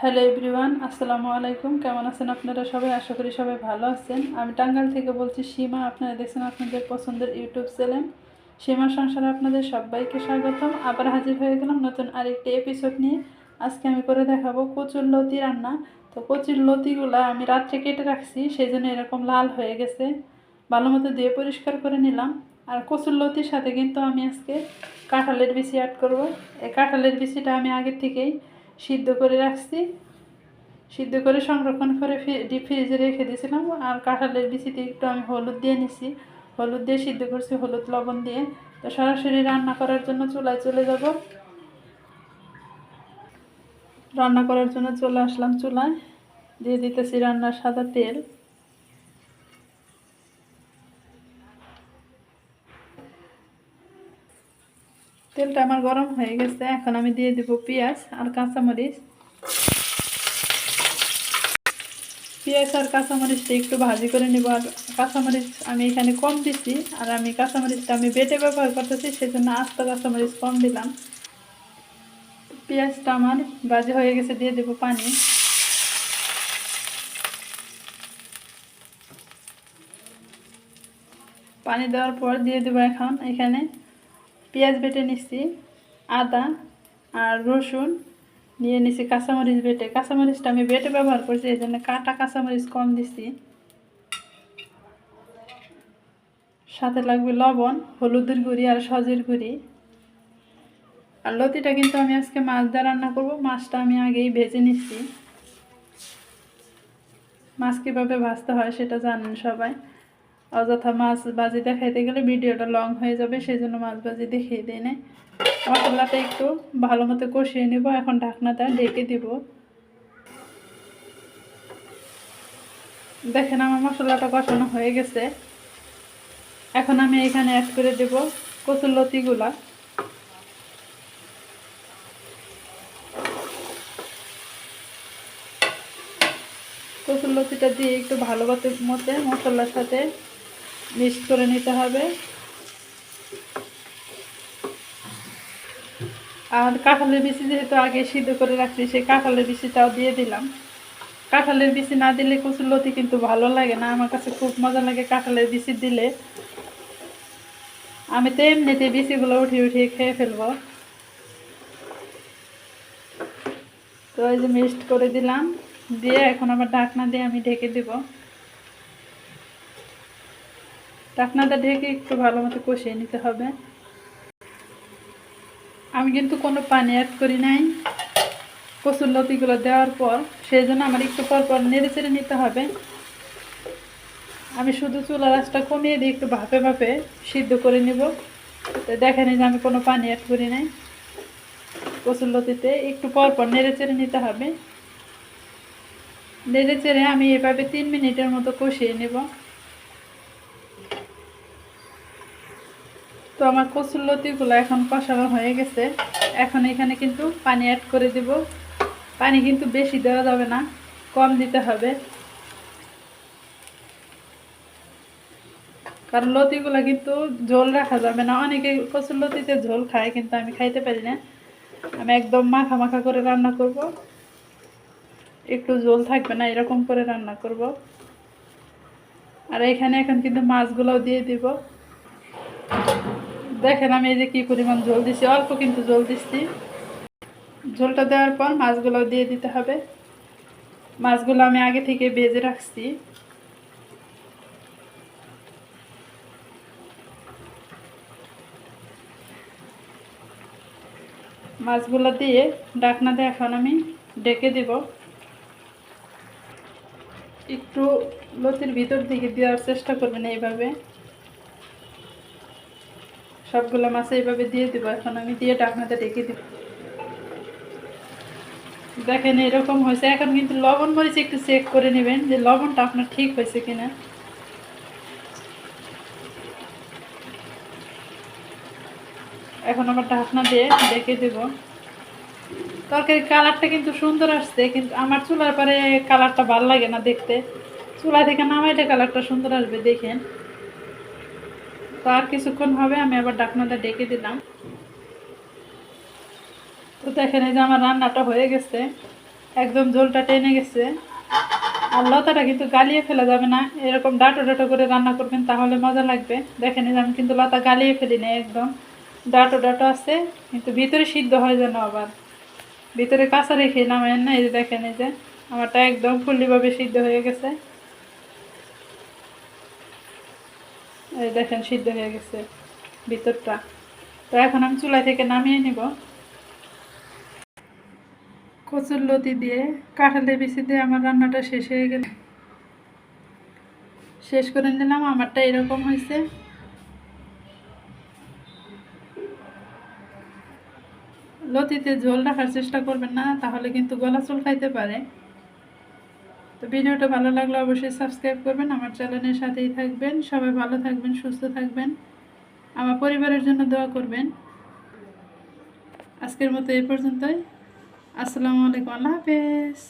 Hello everyone আসসালামু আলাইকুম। কেমন আছেন আপনারা সবাই? আশা করি সবাই ভালো আছেন। আমি টাঙ্গাইল থেকে বলছি, সীমা। আপনারা দেখছেন আপনাদের পছন্দের ইউটিউব চ্যানেল। সীমা সংসারে আপনাদের সবাইকে স্বাগতম। আবার হাজির হয়ে গেলাম নতুন আরেকটি এপিসোড নিয়ে। আজকে আমি করে দেখাবো কচুর লতি রান্না। তো কচুর লতিগুলো আমি রাত্রে কেটে রাখছি সেই জন্য এরকম লাল হয়ে গেছে। ভালো মতো দিয়ে পরিষ্কার করে নিলাম। আর কচুর লতির সাথে কিন্তু আমি আজকে কাঁঠালের বিচি অ্যাড করব। এই কাঁঠালের বিচিটা আমি আগে থেকেই সিদ্ধ করে রাখছি। সিদ্ধ করে সংরক্ষণ করে ডিপ ফ্রিজে রেখে দিয়েছিলাম। আর কাঁঠালের বিচিতে একটু আমি হলুদ দিয়ে নিছি। হলুদ দিয়ে সিদ্ধ করছি, হলুদ লবণ দিয়ে। তো সরাসরি রান্না করার জন্য চুলায় চলে যাব। রান্না করার জন্য চলে আসলাম চুলায়। দিয়ে দিতেছি রান্নার সাদা তেল। তেলটা আমার গরম হয়ে গেছে, এখন আমি দিয়ে দেবো পেঁয়াজ আর কাঁচামরিচ। পেঁয়াজ আর কাঁচামরিচটা একটু ভাজি করে নেব, আর কাঁচামরিচ আমি এখানে কম দিছি, আর আমি কাঁচামরিচটা আমি বেটে ব্যবহার করতেছি, সেজন্য আস্ত কাঁচামরিচ কম দিলাম। পেঁয়াজটা আমার ভাজি হয়ে গেছে, দিয়ে দেবো পানি। পানি দেওয়ার পর দিয়ে দেবো এখন এখানে পেঁয়াজ বেটে নিচ্ছি আদা আর রসুন, নিয়ে নিছি কাঁচামরিচ বেটে। কাঁচামরিচটা আমি বেটে ব্যবহার করছি, এই জন্য কাটা কাঁচামরিচ কম দিছি। সাথে লাগবে লবণ, হলুদের গুঁড়ি আর সজের গুঁড়ি। আর লতিটা কিন্তু আমি আজকে মাছ দিয়ে রান্না করব, মাছটা আমি আগেই ভেজে নিচ্ছি মাছ কীভাবে ভাজতে হয় সেটা জানেন সবাই। অযথা মাছ বাজি দেখাইতে গেলে ভিডিওটা লং হয়ে যাবে সেই জন্য মাছ বাজি দেখিয়ে দিই না মশলাটা একটু ভালো মতো কষিয়ে নেব, এখন ঢাকনাটা ঢেকে দিব। দেখেন আমার মশলাটা কষানো হয়ে গেছে। এখন আমি এখানে অ্যাড করে দেব কচুর লতিগুলা। কচুর লতিটা দিয়ে একটু ভালো মতে মশলার সাথে মিক্স করে নিতে হবে। আর কাঁঠালের বিচি যেহেতু আগে সিদ্ধ করে রাখছি, সেই কাঁঠালের বিচিটাও দিয়ে দিলাম। কাঁঠালের বিচি না দিলে কচুর লতি কিন্তু ভালো লাগে না। আমার কাছে খুব মজা লাগে কাঁঠালের বিচি দিলে। আমি তো এমনিতে বিচিগুলো উঠিয়ে উঠিয়ে খেয়ে ফেলব। তো এই যে মিক্সড করে দিলাম, দিয়ে এখন আবার ঢাকনা দিয়ে আমি ঢেকে দেব। ঢাকনাটা ঢেকে একটু ভালো মতো কষিয়ে নিতে হবে। আমি কিন্তু কোনো পানি অ্যাড করি নাই। কচুর লতিগুলো দেওয়ার পর সেই জন্য আমার একটু পর পর নেড়ে চেড়ে নিতে হবে। আমি শুধু চুলা রাসটা কমিয়ে দিয়ে একটু ভাপে ভাপে সিদ্ধ করে নিব। দেখেনি যে আমি কোনো পানি অ্যাড করি নাই। কচুর লতিতে একটু পর পর নেড়ে চেড়ে নিতে হবে। নেড়ে চেড়ে আমি এভাবে তিন মিনিটের মতো কষিয়ে নেব। তো আমার কচুর লতিগুলো এখন কষানো হয়ে গেছে। এখন এখানে কিন্তু পানি অ্যাড করে দেব। পানি কিন্তু বেশি দেওয়া যাবে না, কম দিতে হবে। কারণ লতিগুলো কিন্তু ঝোল রাখা যাবে না। অনেকে কচুর লতিতে ঝোল খায়, কিন্তু আমি খাইতে পারি না। আমি একদম মাখা মাখা করে রান্না করব। একটু ঝোল থাকবে না, এরকম করে রান্না করব। আর এখানে এখন কিন্তু মাছগুলোও দিয়ে দিব। দেখেন, আমি এই যে কী পরিমাণ জল দিছি, অল্প কিন্তু জল দিচ্ছি ঝোলটা দেওয়ার পর মাছগুলো দিয়ে দিতে হবে। মাছগুলো আমি আগে থেকে ভেজে রাখছি। মাছগুলো দিয়ে ডাকনা দিয়ে এখন আমি ডেকে দিব। একটু লতির ভিতর দিকে দেওয়ার চেষ্টা করবেন এইভাবে। সবগুলো মাছ এইভাবে দিয়ে দিব, এখন আমি দিয়ে ডাকনাতে ডেকে দিব। দেখেন এরকম হয়েছে, এখন কিন্তু লবণ মরিচ একটু চেক করে নেবেন যে লবণটা আপনার ঠিক হয়েছে কিনা। এখন আবার ঢাকনা দিয়ে ডেকে দেব। তরকারির কালারটা কিন্তু সুন্দর আসছে, কিন্তু আমার চুলার পরে কালারটা ভালো লাগে না দেখতে। চুলা থেকে নামাইলে কালারটা সুন্দর আসবে, দেখেন। তো আর কিছুক্ষণ হবে, আমি আবার ডাকনাটা ডেকে দিলাম। তো দেখেন, এই যে আমার রান্নাটা হয়ে গেছে। একদম ঝোলটা টেনে গেছে। আর লতাটা কিন্তু গালিয়ে ফেলা যাবে না। এরকম ডাটো ডাটো করে রান্না করবেন, তাহলে মজা লাগবে। দেখেন, এই যে আমি কিন্তু লতা গালিয়ে ফেলি না একদম। ডাটো ডাটো আছে, কিন্তু ভিতরে সিদ্ধ হয় যেন আবার। ভিতরে কাঁচা রেখে নামেন না, এই যে দেখেন, এই যে আমারটা একদম ফুল্লিভাবে সিদ্ধ হয়ে গেছে এই দেখেন, সিদ্ধ হয়ে গেছে ভিতরটা। তো এখন আমি চুলা থেকে নামিয়ে নিব। কচুর লতি দিয়ে কাঁঠালের বিচি দিয়ে আমার রান্নাটা শেষ হয়ে গেল। শেষ করে নিলাম, আমারটা এরকম হয়েছে। লতিতে ঝোল রাখার চেষ্টা করবেন না, তাহলে কিন্তু গলা চুলকাইতে পারে। তো ভিডিওটা ভালো লাগলে অবশ্যই সাবস্ক্রাইব করবেন, আমার চ্যানেলের সাথেই থাকবেন। সবাই ভালো থাকবেন, সুস্থ থাকবেন। আমার পরিবারের জন্য দোয়া করবেন। আজকের মতো এই পর্যন্তই। আসসালামু আলাইকুম, আল্লাহ হাফেজ।